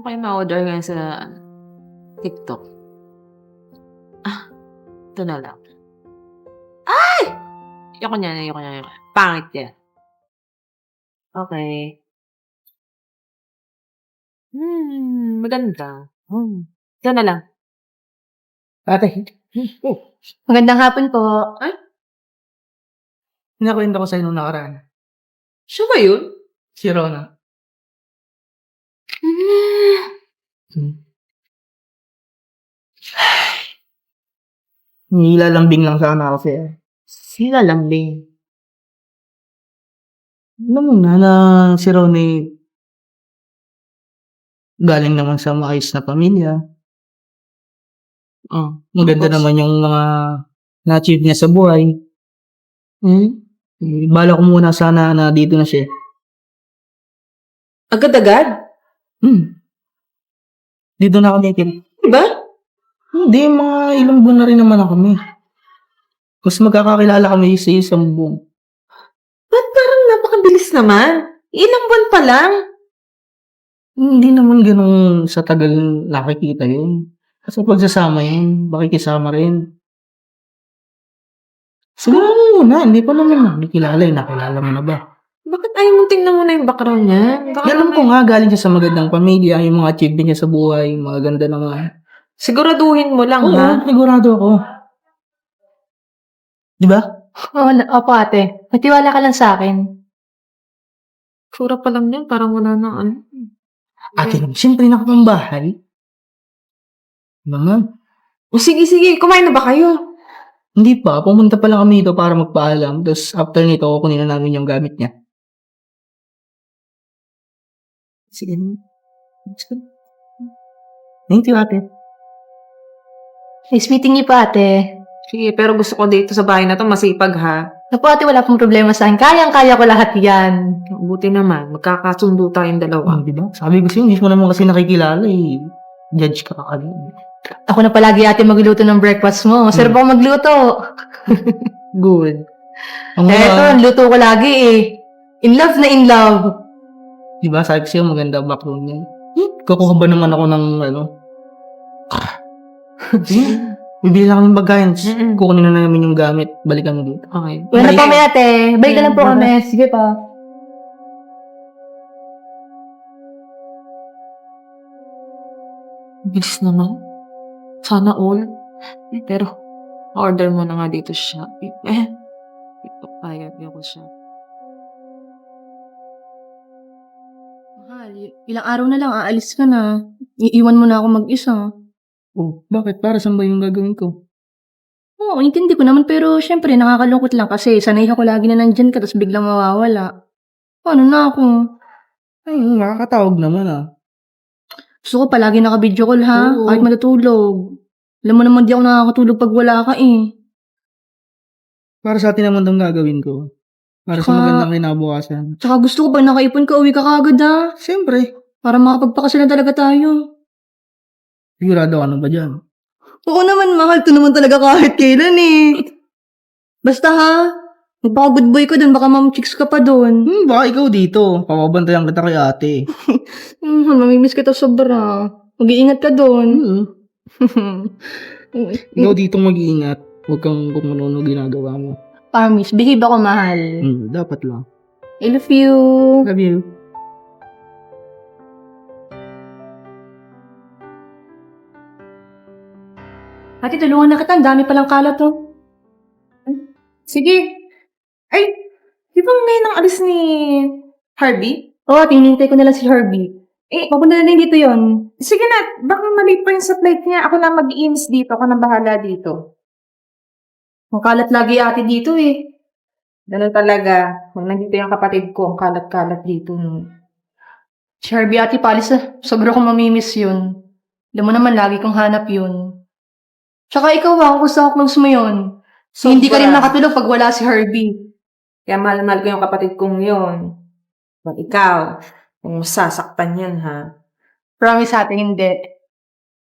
Okay, ma-order ngayon sa TikTok. Ah, ito na lang. Ay! Ayoko niyan, ayoko niyan. ayoko. Pangit yan. Okay. Hmm, maganda. Hmm. Ito na lang. Ate, oh, Magandang hapon po. nakwento ko sa'yo nung nakaraan. Siya ba yun? Si Rona. Hmm. Nilalambing lang sana ako sa'yo. Sila lambing. Alam mo na na si Rona eh, galing naman sa maayos na pamilya. Oh. Maganda Tapos? naman yung mga na-achieve niya sa buhay. Hmm? Eh, Bala ko muna sana na dito na siya. Agad-agad? Hmm. Dito na kami. kin- Diba? Hindi, mga ilang buwan na rin naman ako kami. Mas magkakakilala kami sa isang buwan. Ba't parang napakabilis naman? Ilang buwan pa lang. Hindi naman ganun sa tagal nakikita yun. Kasi pagsasama yun, makikisama rin. Siguro muna, hindi pa naman nakikilala eh. Nakilala mo na ba? Bakit ayaw mong tingnan muna yung background niya? Baka Alam ko nga, galing siya sa magandang pamilya, yung mga achievement niya sa buhay, mga ganda naman. Siguraduhin mo lang, Oo, ha? sigurado ako. Di ba? Oo, na- opo ate. Magtiwala ka lang sa akin. Sura pa lang yan, parang wala na, ano. Ate, siyempre nakapambahay. Mga, O sige, sige, kumain na ba kayo? Hindi pa. Pumunta pa lang kami dito para magpaalam. Tapos after nito, kukunin na namin yung gamit niya. Sige. Thank you, ate. Nice meeting niyo po ate. Sige, pero gusto ko dito sa bahay na to masipag, ha? Napo ate, wala pong problema sa akin. Kayang-kaya ko lahat yan. Buti naman, magkakasundo tayong dalawa. Oh, di ba? Sabi ko sa'yo, hindi mo naman kasi nakikilala eh. Judge ka ka Ako na palagi ate magluto ng breakfast mo. Masarap ako magluto. Good. Ang mga, Eto, ang luto ko lagi eh. In love na in love. Di ba? Sabi ko sa'yo, maganda ang background niya. Hmm? Kukuha ba naman ako ng ano? Hmm? Bibili lang kami Mm-mm. Kukunin na namin yung gamit. Balikan mo dito. Okay. Wala pa may ate. Bye ka lang po kami. Sige pa. Bilis naman. Sana all. Eh, pero, order mo na nga dito siya. Eh, ito kaya ko siya. Mahal, ilang araw na lang aalis ka na. Iiwan mo na ako mag-isa. Oh, bakit? Para saan ba yung gagawin ko? Oo, intindi ko naman pero syempre nakakalungkot lang kasi sanay ako lagi na nandyan ka tapos biglang mawawala. Paano na ako? Ay, nakakatawag naman ah. Gusto ko palagi naka-video call ha, Oo. kahit matutulog. Alam mo naman di ako nakakatulog pag wala ka eh. Para sa atin naman itong gagawin ko. Para sa Tsaka- magandang kinabukasan. Tsaka gusto ko pag nakaipon ka, uwi ka kagad ha. Siyempre. Para makapagpakasalan talaga tayo. Sigurado ka na ba dyan? Oo naman, mahal. Ito naman talaga kahit kailan eh. Basta ha, magpaka-good boy ko dun, baka ma'am chicks ka pa dun. Hmm, baka ikaw dito. Papabantayan kita kay ate. Hmm, mamimiss kita sobra. Mag-iingat ka dun. Hmm. Ikaw dito mag-iingat. Huwag kang kung ano ginagawa mo. Promise, behave ako mahal. Hmm, dapat lang. I love you. Love you. Ate, tulungan na kita. Ang dami palang kalat to. Sige. Ay, di ba ngayon ang alis ni Harvey? Oo, oh, tinintay ko na lang si Herbie. Eh, Papunta na din dito yon. sige na, baka mali pa yung sa plate niya. Ako na mag-iims dito. Ako na bahala dito. Ang kalat lagi ate dito eh. Ganun talaga. Kung nandito yung kapatid ko, ang kalat-kalat dito. No. Si Herbie ate palis na. Sobra kong mamimiss yun. Alam mo naman, lagi kong hanap yun. Tsaka ikaw kung gusto ko mo yun. So, Hindi ka rin nakatulog pag wala si Herbie. Kaya mahal-mahal ko yung kapatid kong yun. Kung ikaw, kung sasaktan yan, ha? Promise ate, hindi.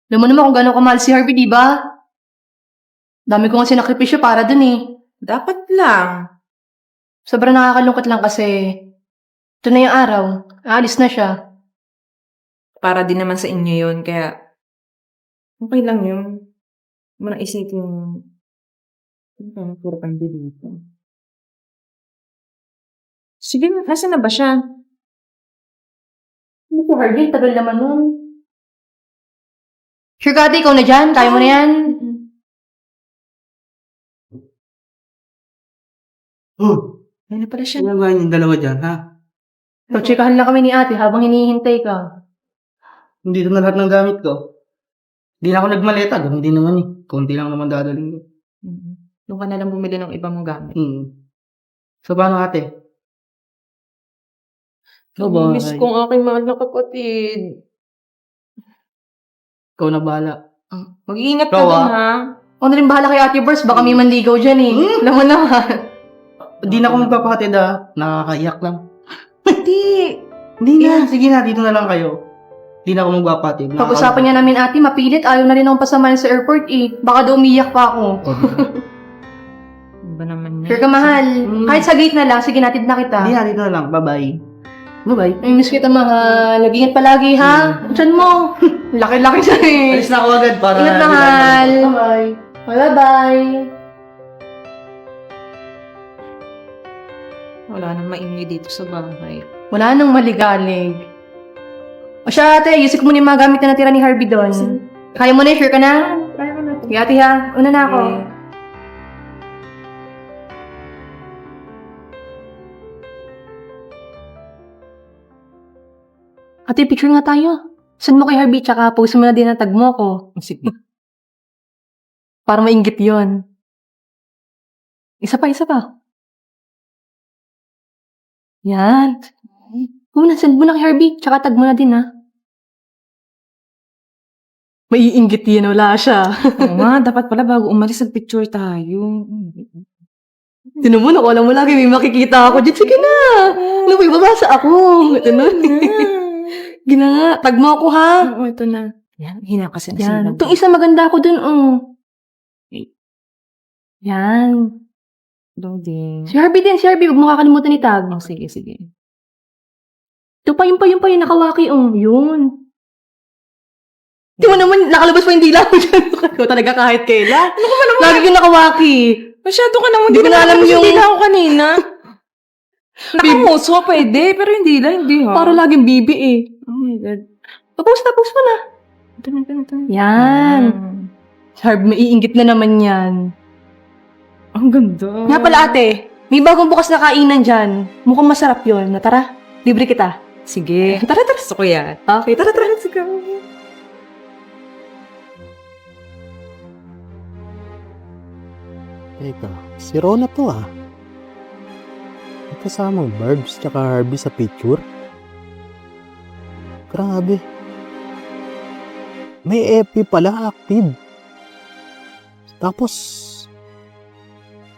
Alam mo naman kung gano'ng kamahal si Herbie, di ba? Dami ko nga sinakripisyo para dun eh. Dapat lang. Sobrang nakakalungkot lang kasi ito na yung araw. Aalis na siya. para din naman sa inyo yun. Kaya, okay lang yun. Huwag mo na isipin yung, ano puro kang dito. Sige, nasa na ba siya? Ano ko, Harvey? Tagal naman nun. Sure ka, ate, ikaw na dyan? Kaya mo na yan? Oh, Ayun na pala siya. ano ba yung dalawa dyan, ha? So, chikahan lang kami ni ate habang hinihintay ka. Hindi na lahat ng gamit ko. Hindi na ako nagmaleta. Ganun din naman eh. Konti lang naman dadaling ko. Mhm. Doon ka na lang bumili ng ibang mong gamit. Hmm. So, paano ate? Ikaw Miss ko ang aking mahal na kapatid. Ikaw na bahala. Mag-iingat ka Ikaw, din, ah. ha? Ako na rin bahala kay ate Bers, baka may manligaw dyan eh. Hmm? Alam mo naman. Hindi na ako magpapakatid ah. Nakakaiyak lang. Hindi. Hindi na. Sige na, dito na lang kayo. Hindi na ako magpapatid. Pag-usapan niya namin ate, mapilit. Ayaw na rin akong pasamahin sa airport eh. Baka daw umiyak pa ako. Ano ba naman Sure ka, mahal. Hmm. Kahit sa gate na lang, sige natid na kita. Hindi na, dito na lang. Bye-bye. Bye-bye. Ay, miss kita, mahal. Nag-ingat palagi, ha? Diyan mo. Laki-laki siya eh. Alis na ako agad para... Ingat, mahal. Bye-bye. Bye-bye. Wala nang maingay dito sa bahay. Wala nang maligalig. O siya, ate, isip mo na yung mga gamit na natira ni Harvey doon. Kaya mo na, sure ka na? Kaya ko na to. Sige, ate, ha? Una na ako. Eh, Ate, picture nga tayo. Send mo kay Harvey, tsaka post mo na din ang tag mo ko. Sige. Para mainggit yon. Isa pa, isa pa. Yan. Una, send mo na kay Harvey, tsaka tag mo na din, ha? Maiinggit yan, wala siya. Oo nga, dapat pala bago umalis, nagpicture tayo. Tinan mo, nakuha mo lagi, may makikita ako dyan. Sige na! Ano, may babasa ako. Ito na. Gina nga, tag mo ako, ha? Oo, ito na. Yan, hina kasi na Yan. Itong isa maganda ako dun, oh. Yan. Loading. Si Harvey din, si Harvey. Huwag mo kakalimutan ni Tag. Oh, sige, sige. Ito pa, yun pa, yun pa, yung nakawaki, oh. Yun. Di mo naman, nakalabas pa yung dila mo dyan. Ikaw talaga kahit kailan. Ano ka ba naman? Lagi yung nakawaki. Masyado ka naman, Hindi ko na alam yung... yung- na ako kanina. Nakamuso, pwede, pero hindi lang, hindi ha. Para laging bibi, eh. Oh my God. Tapos, tapos mo na. Ito ito ito. Yan. Si Harvey, maiinggit na naman yan. Ang ganda. Nga pala, ate. May bagong bukas na kainan dyan. Mukhang masarap yun. Na tara, libre kita. Sige. Tara, tara. Gusto ko yan. Okay, tara, tara. Let's go. Teka, si Rona to ah. May kasamang Barbs tsaka Harvey sa picture. Grabe. May FP pala active. Tapos,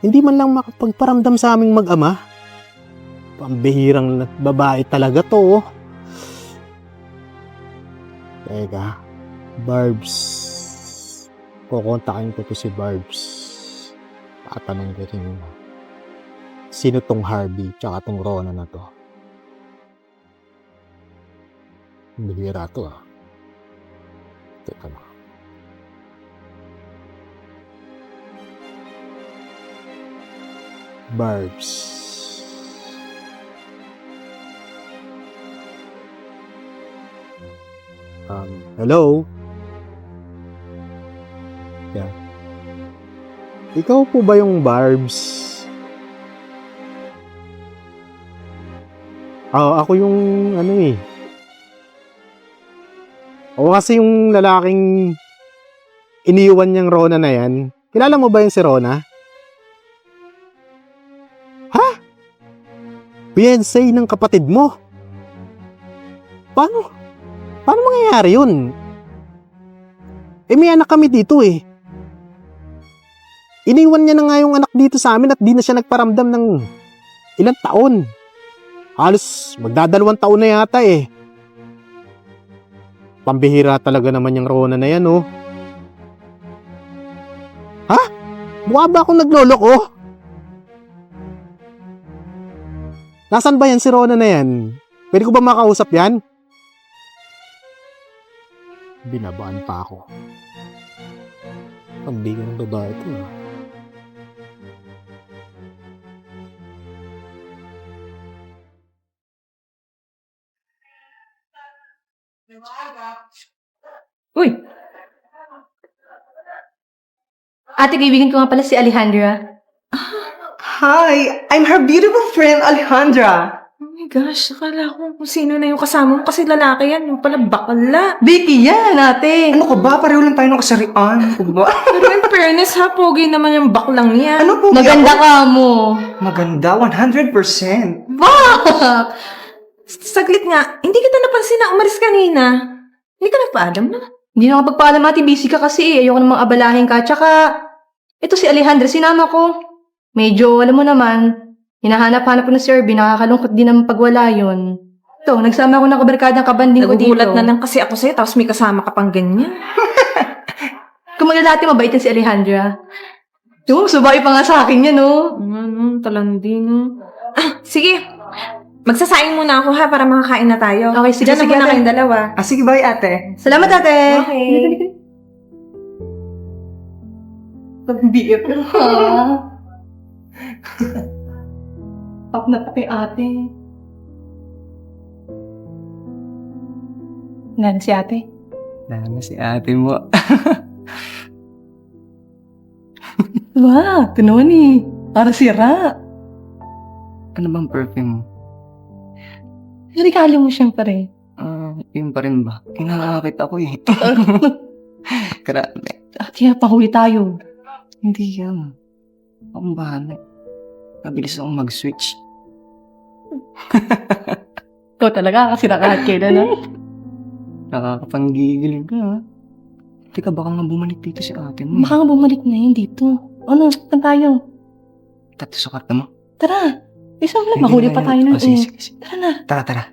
hindi man lang makapagparamdam sa aming mag-ama. Pambihirang babae talaga to. oh. Teka, Barbs. Kukontakin ko to si Barbs. Tatanong ko rin sino tong Harvey tsaka tong Rona na to. Bihira to ah. Teka lang. Barbs. Um, hello? Yeah. Ikaw po ba yung Barbs? Ah, ako yung ano eh. Ako kasi yung lalaking iniwan niyang Rona na yan. Kilala mo ba yung si Rona? Fiancé ng kapatid mo? Paano? Paano mangyayari yun? Eh may anak kami dito eh. Iniwan niya na nga yung anak dito sa amin at di na siya nagparamdam ng ilang taon. Halos magdadalawang taon na yata eh. Pambihira talaga naman yung Rona na yan oh. Ha? Mukha ba akong nagloloko? Nasaan ba yan si Rona na yan? Pwede ko ba makausap yan? Binabaan pa ako. Pagbigan ng babae ko. ah. Uy! Ate, kaibigan ko nga pala si Alejandra. Hi! I'm her beautiful friend, Alejandra. Oh my gosh, akala ko kung sino na yung kasama mo kasi lalaki yan. Yung pala bakla. Vicky yan, ate! Ano ka ba? Pareho lang tayo ng kasarian. Ano ba? Pero in fairness ha, pogi naman yung baklang yan. Ano po? Maganda ka mo. Maganda, 100%. Bak! Saglit nga, hindi kita napansin na umalis kanina. Hindi ka nagpaalam na. Hindi na kapagpaalam ate, busy ka kasi eh. Ayoko namang abalahin ka. Tsaka, ito si Alejandra, sinama ko. Medyo, alam mo naman, hinahanap-hanap ko na si Irvin, nakakalungkot din naman pagwala yun. Ito, nagsama ko ng kabarkadang kabanding ko dito. Nagugulat na lang kasi ako sa'yo, tapos may kasama ka pang ganyan. Kung maglalati, mabait yan si Alejandra. Yung, subay pa nga sa akin yan, oh. Ano, talandi no. Ah, sige. Magsasaing muna ako ha, para makakain na tayo. Okay, sige, Diyan na sige, muna ate. kayong dalawa. Ah, sige, bye, ate. Salamat, ate. Okay. Pag-BF ha. Pap na pa kay ate. Nan si ate. Lalo si ate mo. Naman eh. Para sira. Ano bang perfume mo? Regalo mo siyempre. Ah, yun pa rin ba? Kinakakit ako eh. Grabe. At yeah, pahuli tayo. Hindi yan. Akong bahala. Mabilis akong mag-switch. Ikaw talaga, kasi nakahat kailan na. Nakakapanggigil ka ha. Teka, baka nga bumalik dito si ate mo. Baka nga bumalik na yun dito. Ano, saan tayo? Tato sa kwarto mo. Tara. Isa mo lang, mahuli na pa tayo nun. Oh, sige, eh. sige, sige. Tara na. Tara, tara.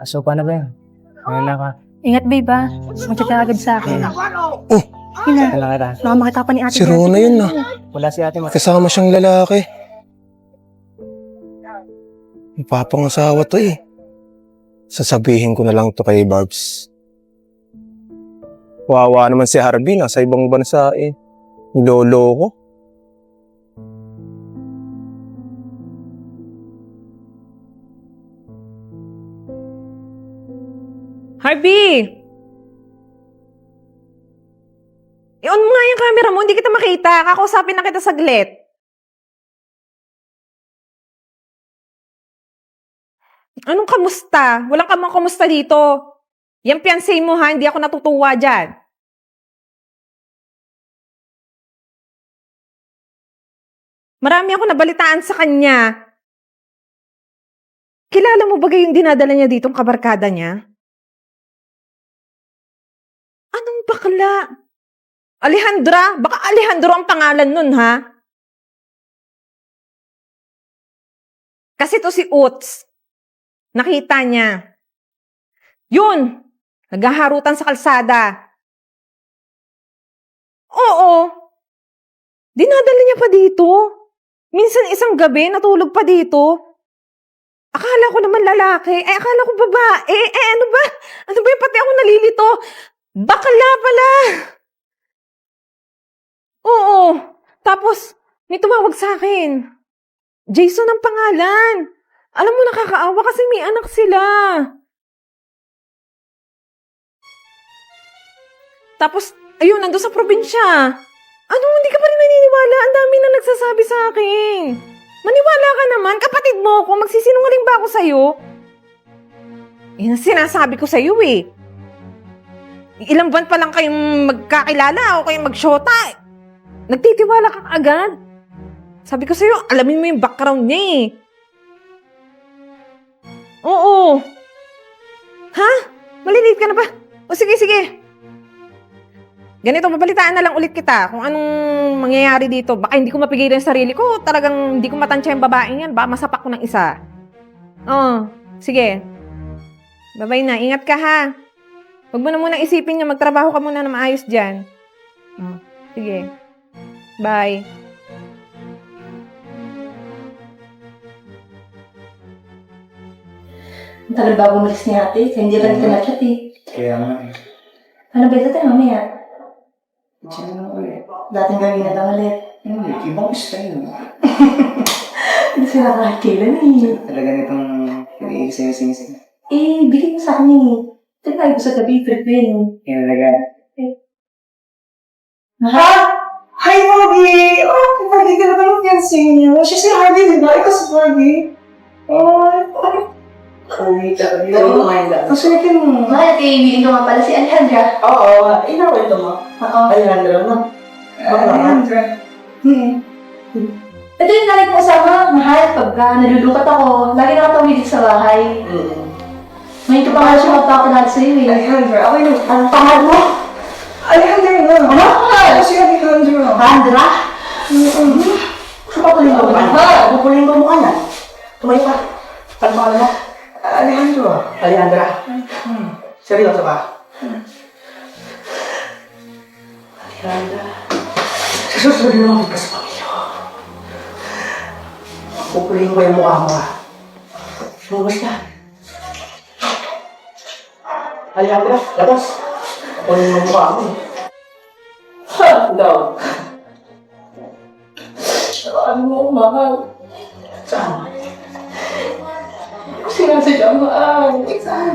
Aso, paano ba? Ano na ka? Ingat, babe, ha? Mag-chat ka agad sa akin. Oh! Ina, Kailan kita? baka makita pa ni ate. Si Rona yun ah. Wala si ate mo. Kasama siyang lalaki. Papangasawa to eh. Sasabihin ko na lang to kay Barbs. Wawa naman si Harvey, nasa ibang bansa eh. Nilolo Harvey! I-on mo nga yung camera mo, hindi kita makita. Kakausapin na kita saglit. Anong kamusta? Walang kamang kamusta dito. Yan fiancé mo ha, hindi ako natutuwa dyan. Marami ako nabalitaan sa kanya. Kilala mo ba yung dinadala niya ditong kabarkada niya? Anong bakla? Alejandra? Baka Alejandro ang pangalan nun, ha? Kasi to si Uts. Nakita niya. Yun! Naghaharutan sa kalsada. Oo. Dinadala niya pa dito. Minsan isang gabi, natulog pa dito. Akala ko naman lalaki. Eh, akala ko babae. Eh, ano ba? Ano ba yung pati ako nalilito? Bakla pala! Oo. Tapos, may tumawag sa akin. Jason ang pangalan. Alam mo, nakakaawa kasi may anak sila. Tapos, ayun, nandun sa probinsya. Ano, hindi ka pa rin naniniwala? Ang dami na nagsasabi sa akin. Maniwala ka naman, kapatid mo ako, magsisinungaling ba ako sa'yo? Yan ang sinasabi ko sa'yo eh. Ilang buwan pa lang kayong magkakilala o kayong magsyota. Nagtitiwala ka agad. Sabi ko sa'yo, alamin mo yung background niya eh. Oo. Ha? Malilate ka na ba? O sige, sige. Ganito, babalitaan na lang ulit kita kung anong mangyayari dito. Baka hindi ko mapigilan yung sarili ko. Talagang hindi ko matansya yung babaeng yan. Baka masapak ko ng isa. Oo, sige. Babay na. Ingat ka ha. Huwag mo na munang isipin niya. Magtrabaho ka muna na maayos dyan. Oh, sige. Bye. Ang tagal bago umalis ni ate. Kaya hindi rin ka na-chat eh. Kaya nga. Ano ba ito tayo mamaya? Diyan na ulit. Dating gawin na lang ulit. Hindi, ibang style. Hindi sila kakakilan eh. Talaga nitong iniising-sing. Eh, bigay mo sa akin eh. Tignan ko sa gabi, Pilipin. Yan talaga. Ha? Hi, Pogi! Oh, Pogi ka na naman fiancé niyo. Siya si Harvey, di ba? Ikaw si Pogi. Oh, Uy, talaga. Hindi kumain lang. Ang swerte mo. Mahal, kay Willing ko nga pala si Alejandra. Oo, inawal ito mo. Oo. Alejandro, no? Alejandra. Hmm. Ito yung lagi ko kasama, mahal, pagka nalulungkot ako, lagi nakatawid dito sa bahay. Mm. Ngayon ko pa nga siya magpapanal sa'yo eh. Alejandra, ako yung... Ang pangal mo? Alejandra na. Ano? Ako si Alejandra. Alejandra? Gusto pa tuloy mo ba? Ha? Pupuling ko mukha na. Tumayo ka. Ano pangalan mo? Alejandro. Alejandra. Seryoso ka? Alejandra. Sa susunod na sa pamilya ko. Pupuling ko yung mukha mo ha. Lumabas ka. Alejandra, labas. Pupuling mo yung mukha mo. Ha, daw. Ano mo, mahal? Saan? Kasi nga sa jamaan. Saan?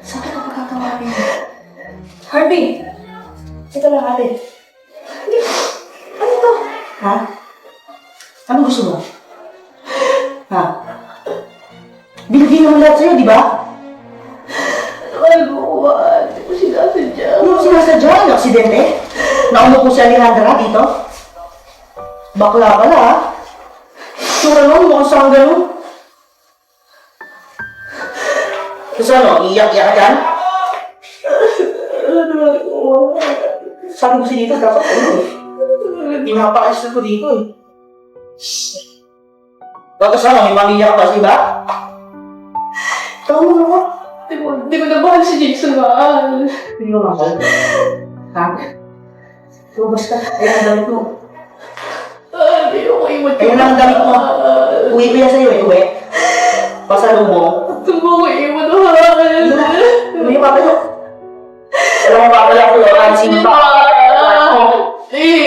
Saan ka pagkatawagin? Harvey! Ito lang ate. Ano to? Ha? Anong gusto mo? Po si Alejandra dito? Bakla pala, ha? Sura mo, mukhang saan ganun. Kasi ano, iiyak-iyak ka dyan? Sabi ko si dito, dapat ano eh. Pinapakasal ko dito eh. Tapos ano, may mamiyak pa, di ba? Tama mo naman. Di ko, di ko na mahal si Jason mahal. Hindi ko mahal. Ha? Lumabas ka. Ayun ang damit mo. Ah, Hindi ko iwan Ayun lang ang damit mo. Uwi ko yan sa'yo eh, uwi. Pasalubong. Tumo ko iwan mahal. Hindi na. Uwi ka pa Alam mo ba pala ako yung kansin pa? Please!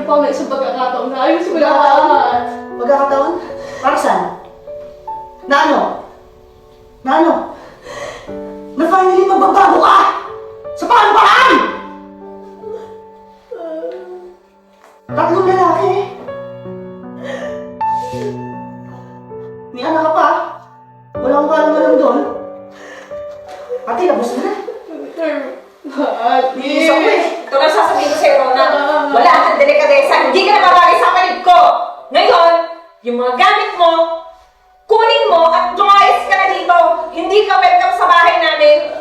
Na pa na isang pagkakataon na ayusin mo lahat. Pagkakataon? Para saan? Na ano? Na ano? Na finally magbabago ka! Sa paano paraan? Tatlong lalaki. May anak ka pa. Wala akong kalam-alam doon. Ate, labas ka na. Mahal, please. Isa ko eh. Ito lang sasabihin ko sa'yo, Rona. Wala kang delikadesa. Hindi ka na babagay sa kapatid ko. Ngayon, yung mga gamit mo, kunin mo at lumayas ka na dito. Hindi ka welcome sa bahay namin.